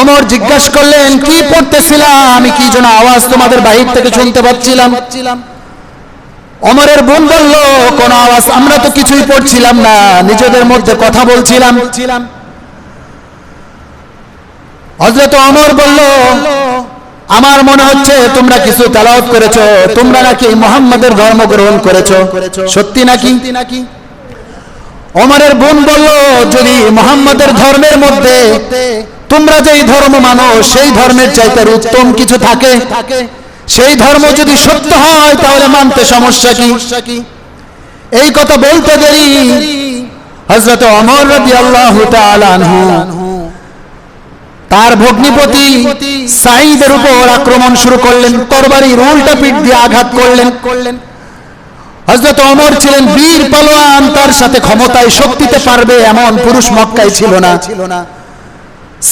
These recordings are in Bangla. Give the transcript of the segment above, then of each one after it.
অমর জিজ্ঞাসা করলেন, কি পড়তেছিলাম আমি কি যেন আওয়াজ তোমাদের বাহির থেকে শুনতে পাচ্ছিলাম? অমরের বোন বলল, কোন আওয়াজ, আমরা তো কিছুই পড়ছিলাম না, নিজেদের মধ্যে কথা বলছিলাম। হজরত অমর বলল, আমার মনে হচ্ছে তোমরা কিছু তালাওয়াত করেছ, তোমরা নাকি মোহাম্মদের ধর্ম গ্রহণ করেছ, সত্যি নাকি নাকি? অমরের বোন বলল, যদি মোহাম্মদের ধর্মের মধ্যে তোমরা যেই ধর্ম মানো, সেই ধর্মের চাইতে উত্তম কিছু থাকে? সেই ধর্ম যদি সত্য হয়, তাহলে মানতে সমস্যা কি? এই কথা বলতে দেরি। হজরত অমর রবি আল্লাহ তার ভগ্নিপতি সাইদের উপর আক্রমণ শুরু করলেন, তরবারির উল্টা পিঠ দিয়ে আঘাত করলেন। করলেন হজরত অমর ছিলেন বীর পালোয়ান, তার সাথে ক্ষমতায় শক্তিতে পারবে এমন পুরুষ মক্কায় ছিল না ছিল না।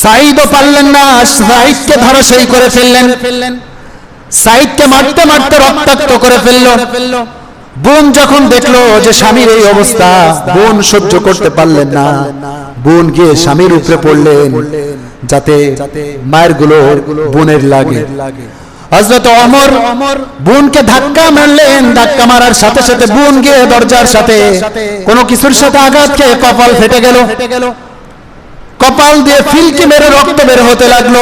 সাইদও পারলেন না, সাইদকে ধরাশায়ী করে ফেললেন। সাইদকে মারতে মারতে রক্তাক্ত করে ফেলল। বোন যখন দেখল যে স্বামীর এই অবস্থা, বোন সহ্য করতে পারলেন না। বোন গিয়ে স্বামীর উপরে পড়লেন, যাতে মায়েরগুলো বোনের লাগে। হজরত অমর বোনকে ধাক্কা মারলেন, ধাক্কা মারার সাথে সাথে বোন গিয়ে দরজার সাথে কোনো কিছুর সাথে আঘাত খেয়ে কপাল ফেটে গেল। কপাল দিয়ে ফিলকি মেরে রক্ত বের হতে লাগল।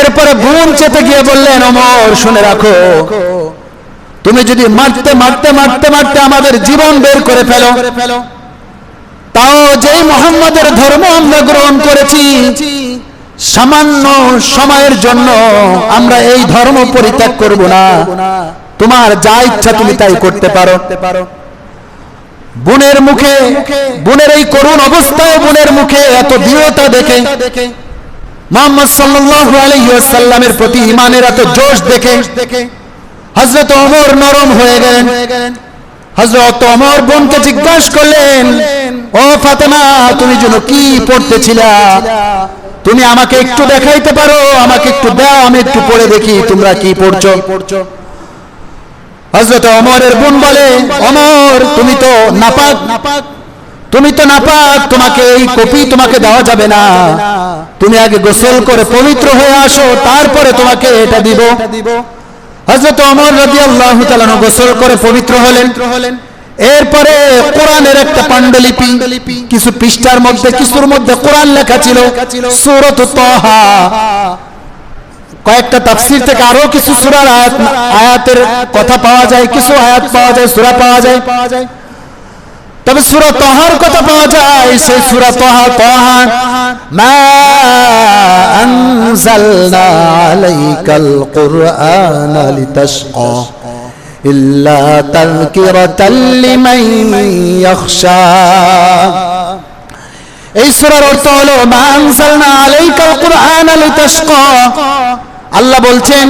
এরপরে বোন চেতে গিয়ে বললেন, অমর, শুনে রাখো, তুমি যদি মারতে মারতে মারতে মারতে আমাদের জীবন বের করে ফেলো, তাও যেই মোহাম্মদের ধর্ম আমরা গ্রহণ করেছি, সামান্য সময়ের জন্য আমরা এই ধর্ম পরিত্যাগ করব না। তোমার যা ইচ্ছা তুমি তাই করতে পারো। বোনের মুখে বোনের এই করুণ অবস্থায় বোনের মুখে এত দৃঢ়তা দেখে মোহাম্মদ সাল্লাল্লাহু আলাইহি ওয়াসাল্লামের প্রতি ইমানের এত জোশ দেখে হযরত ওমর নরম হয়ে গেলেন। হযরত ওমর বোনকে জিজ্ঞাসা করলেন ও ফাতেমা তুমি যেন কি পড়তেছিলা? তুমি আমাকে একটু দেখাইতে পারো? আমাকে একটু দাও আমি একটু পড়ে দেখি তোমরা কি পড়ছো? হযরত ওমরের বোন বলে, ওমর, তুমি তো নাপাক। নাপাক তুমি তো নাপাক, তোমাকে এই কপি তোমাকে দেওয়া যাবে না। তুমি আগে গোসল করে পবিত্র হয়ে আসো, তারপরে তোমাকে এটা দিব। হযরত ওমর রাদিয়াল্লাহু তাআলা গোসল করে পবিত্র হলেন। এরপরে কোরআনের একটা পাণ্ডুলিপি, কিছু পৃষ্ঠার মধ্যে, কিছুর মধ্যে কোরআন লেখা ছিল, সূরাত তাহা কয়েকটা তাফসীর থেকে আরও কিছু সূরার আয়াত, আয়াতের কথা পাওয়া যায়, কিছু আয়াত পাওয়া যায়, সূরা পাওয়া যায়। তবে সূরা তাহার কথা পাওয়া যায়, সেই সূরা তাহা তাহা, মা আনজালনা আলাইকাল কুরআনা লিতাশকা ইল্লা তাযকিরাতাল লিমান ইয়াখশা। এই সূরার অর্থ হলো, মা আনজালনা আলাইকাল কুরআনা লিতাশকা। আল্লাহ বলছেন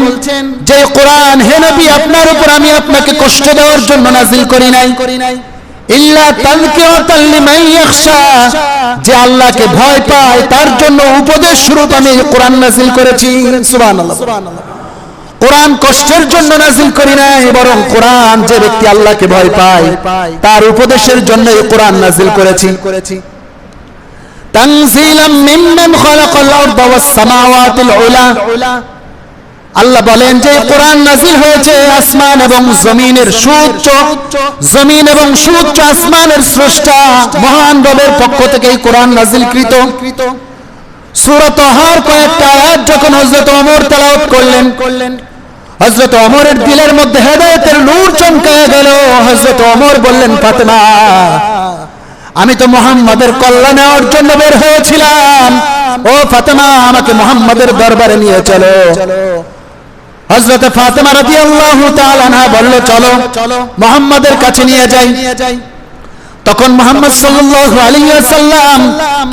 যে কোরআন হে নবী আপনার উপর আমি আপনাকে কষ্ট দেওয়ার জন্য নাজিল করি নাই। ইল্লা যে আল্লাহকে ভয় পায় তার জন্য উপদেশ স্বরূপ আমি কোরআন নাজিল করেছি। সুবহানাল্লাহ। কোরআন কষ্টের জন্য নাজিল করি নাই বরং কোরআন যে ব্যক্তি আল্লাহকে ভয় পায় তার উপদেশের জন্য এই কোরআন নাজিল করেছি। করেছি। তানজিলাম মিম্মান খালাকাল আরদা ওয়াস সামাওয়াতিল উলা। আল্লাহ বলেন যে কোরআন নাজিল হয়েছে আসমান এবং জমিনের সুউচ্চ জমিন এবং সুউচ্চ আসমানের স্রষ্টা মহান রবের পক্ষ থেকে এই কোরআন নাজিল কৃত সূরা তাহার কয়েকটা আয়াত যখন হযরত ওমর তেলাওয়াত করলেন করলেন, হযরত ওমরের দিলের মধ্যে হেদায়েতের নূর চমকায় গেল। হযরত ওমর বললেন, ফাতেমা, আমি তো মোহাম্মদের কল্যাণে নেওয়ার জন্য বের হয়েছিলাম। ও ফাতেমা, আমাকে মোহাম্মদের দরবারে নিয়ে চলো। হযরত ফাতেমা তাআলা আনহা বলল চলো চলো। মুহাম্মাদের কাছে নিয়ে যাই। নিয়ে যাই। তখন মুহাম্মদ সাল্লাল্লাহু আলাইহি ওয়াসাল্লাম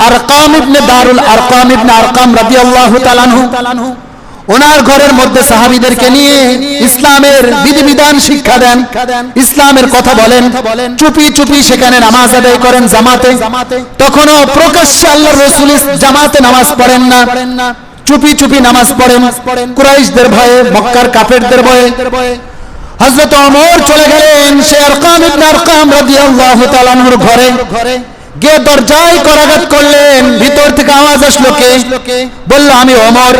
আরকাম ইবনে দারুল আরকাম ইবনে আরকাম রাদিয়াল্লাহু তাআলা আনহু ওনার ঘরের মধ্যে সাহাবীদেরকে নিয়ে ইসলামের বিধিবিধান শিক্ষা দেন। ইসলামের কথা বলেন। চুপি চুপি সেখানে নামাজ আদায় করেন জামাতে। তখনও প্রকাশ্যে আল্লাহর রাসূল জামাতে নামাজ পড়েন না। চুপি চুপি নামাজ পড়েন। কুরাইশদের ভয়ে, মক্কার কাফেরদের ভয়ে। হযরত ওমর চলে গেলেন সে আরকাম ইবনে আরকাম রাদিয়াল্লাহু তাআলা আনহুর ঘরে। গিয়ে দরজায় করাঘাত করলেন, ভিতর থেকে আওয়াজ আসলো কে? বলল, আমি অমর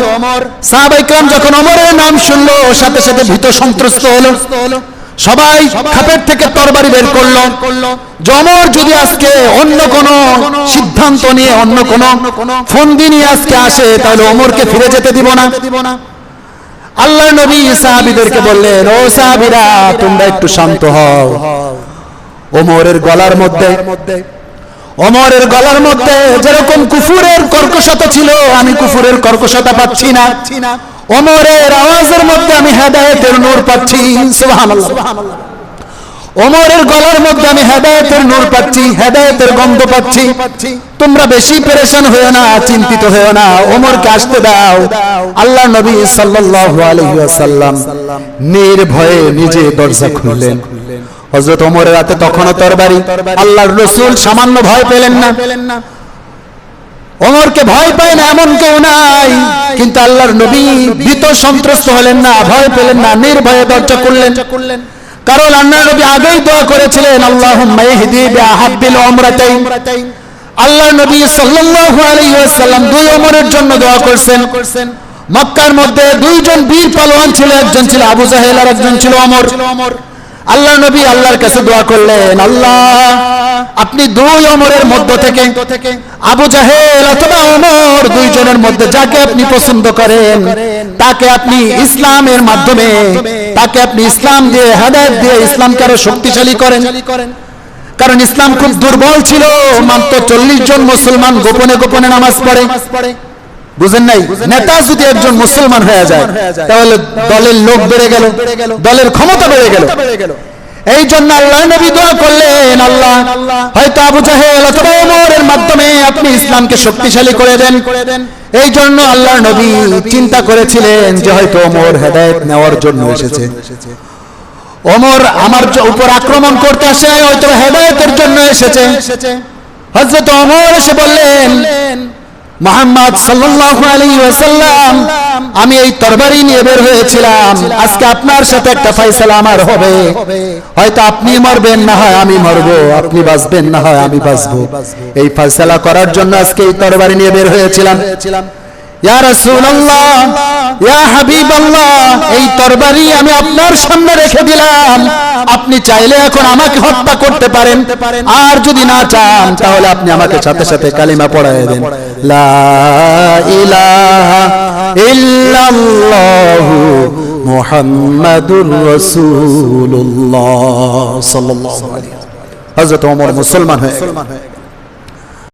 সাহাবাইকরাম যখন অমরের নাম শুনলো, সাথে সাথে ভীত সন্ত্রস্ত হলো। সবাই খাপের থেকে তরবারি বের করল। জমর যদি আজকে অন্য কোন সিদ্ধান্ত নিয়ে অন্য কোন ফন্দি নিয়ে আজকে আসে তাহলে অমরকে ফিরে যেতে দিব না। আল্লাহ নবী সাহাবিদেরকে বললেন ও সাহাবিরা তোমরা একটু শান্ত হও। ওমরের গলার মধ্যে ওমরের গলার মধ্যে যেরকম কুফুরের কর্কশতা ছিল আমি কুফুরের কর্কশতা পাচ্ছি না। ওমরের আওয়াজের মধ্যে আমি হেদায়েতের নূর পাচ্ছি ওমরের গলার মধ্যে আমি হেদায়েতের নূর পাচ্ছি, হেদায়েতের গন্ধ পাচ্ছি। তোমরা বেশি পেরেশান হয়েও না, চিন্তিত হয়েও না, ওমরকে আসতে দাও। আল্লাহ নবী সাল্লাল্লাহু আলাইহি ওয়াসাল্লাম নির্ভয়ে নিজে দরজা খুললেন। হযরত ওমরের হাতে তখনও তরবারি। আল্লাহর রাসূল সামান্য ভয় পেলেন না। ওমরকে ভয় পায় না, এমন কেউ নাই। কিন্তু আল্লাহর নবী ভীত সন্ত্রস্ত হলেন না, ভয় পেলেন না, নির্ভয়ে দরজা করলেন কারণ আল্লাহ নবী আগেই দোয়া করেছিলেন উমরাতাইন। আল্লাহ নবী সাল্লাল্লাহু আলাইহি ওয়াসাল্লাম দুই ওমরের জন্য দোয়া করছেন। মক্কার মধ্যে দুইজন বীর পালোয়ান ছিল, একজন ছিল আবু জাহেল আর একজন ছিল ওমর। আল্লাহ নবী আল্লাহর কাছে দোয়া করলেন, আল্লাহ, আপনি দুই ওমরের মধ্য থেকে আবু জাহেল অথবা ওমর দুইজনের মধ্যে যাকে আপনি পছন্দ করেন, তাকে আপনি ইসলামের মাধ্যমে, তাকে আপনি ইসলাম দিয়ে হেদায়েত দিয়ে ইসলামকে আরও শক্তিশালী করেন। কারণ ইসলাম খুব দুর্বল ছিল, মাত্র চল্লিশ জন মুসলমান গোপনে গোপনে নামাজ পড়ে। বুঝেন নাই? নেতা যদি একজন মুসলমান হয়ে যায় তাহলে দলের লোক বেড়ে গেল দলের ক্ষমতা বেড়ে গেল। এই জন্য আল্লাহ নবী দোয়া করলেন আল্লাহ হয়তো আবু জাহেল অথবা ওমরের মাধ্যমে আপনি ইসলামকে শক্তিশালী করে দেন। এই জন্য আল্লাহ নবী চিন্তা করেছিলেন যে হয়তো ওমর হেদায়েত নেওয়ার জন্য এসেছে। ওমর আমার উপর আক্রমণ করতে আসে হয়তো হেদায়েতের জন্য এসেছে। হযরত ওমর এসে বললেন মোহাম্মদ সাল্লাল্লাহু আলাইহি ওয়াসাল্লাম, আমি এই তরবারি নিয়ে বের হয়েছিলাম। আজকে আপনার সাথে একটা ফয়সালা আমার হবে। হয়তো আপনি মরবেন, না হয় আমি মরবো। আপনি বাঁচবেন, না হয় আমি বাঁচবো। এই ফয়সালা করার জন্য আজকে এই তরবারি নিয়ে বের হয়েছিলাম। ইয়া রাসূলুল্লাহ এই তরবারি আমি আপনার সামনে রেখে দিলাম। আপনি চাইলে এখন আমাকে হত্যা করতে পারেন। আর যদি না চান, তাহলে আপনি আমাকে সাথে সাথে কালিমা পড়ায় দেন। ওমর মুসলমান হয়ে